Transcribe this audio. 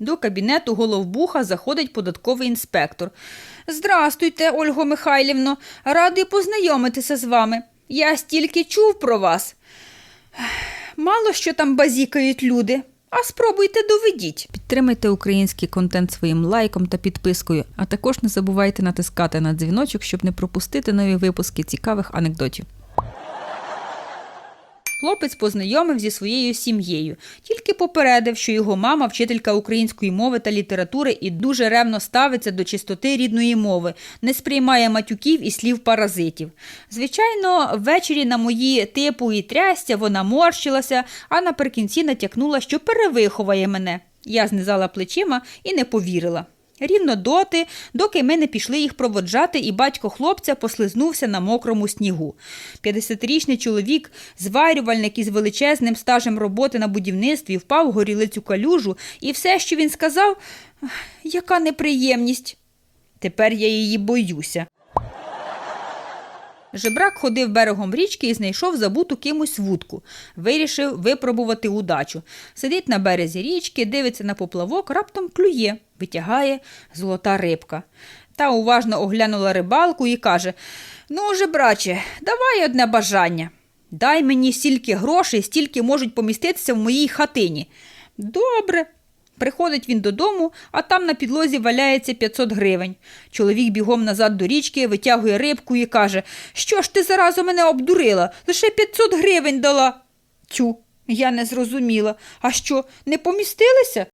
До кабінету головбуха заходить податковий інспектор. Здрастуйте, Ольго Михайлівно, радий познайомитися з вами. Я стільки чув про вас. Мало що там базікають люди, а спробуйте доведіть. Підтримайте український контент своїм лайком та підпискою, а також не забувайте натискати на дзвіночок, щоб не пропустити нові випуски цікавих анекдотів. Хлопець познайомив зі своєю сім'єю, тільки попередив, що його мама вчителька української мови та літератури і дуже ревно ставиться до чистоти рідної мови, не сприймає матюків і слів паразитів. Звичайно, ввечері на мої типу і трястя вона морщилася, а наприкінці натякнула, що перевиховає мене. Я знизала плечима і не повірила. Рівно доти, доки ми не пішли їх проводжати, і батько хлопця послизнувся на мокрому снігу. 50-річний чоловік, зварювальник із величезним стажем роботи на будівництві, впав в горілицю калюжу, і все, що він сказав, яка неприємність. Тепер я її боюся. Жебрак ходив берегом річки і знайшов забуту кимось вудку. Вирішив випробувати удачу. Сидить на березі річки, дивиться на поплавок, раптом клює, витягає золота рибка. Та уважно оглянула рибалку і каже: Ну, жебраче, давай одне бажання. Дай мені стільки грошей, стільки можуть поміститися в моїй хатині. Добре. Приходить він додому, а там на підлозі валяється 500 гривень. Чоловік бігом назад до річки, витягує рибку і каже: Що ж ти заразу мене обдурила? Лише 500 гривень дала. Тю, я не зрозуміла. А що, не помістилися?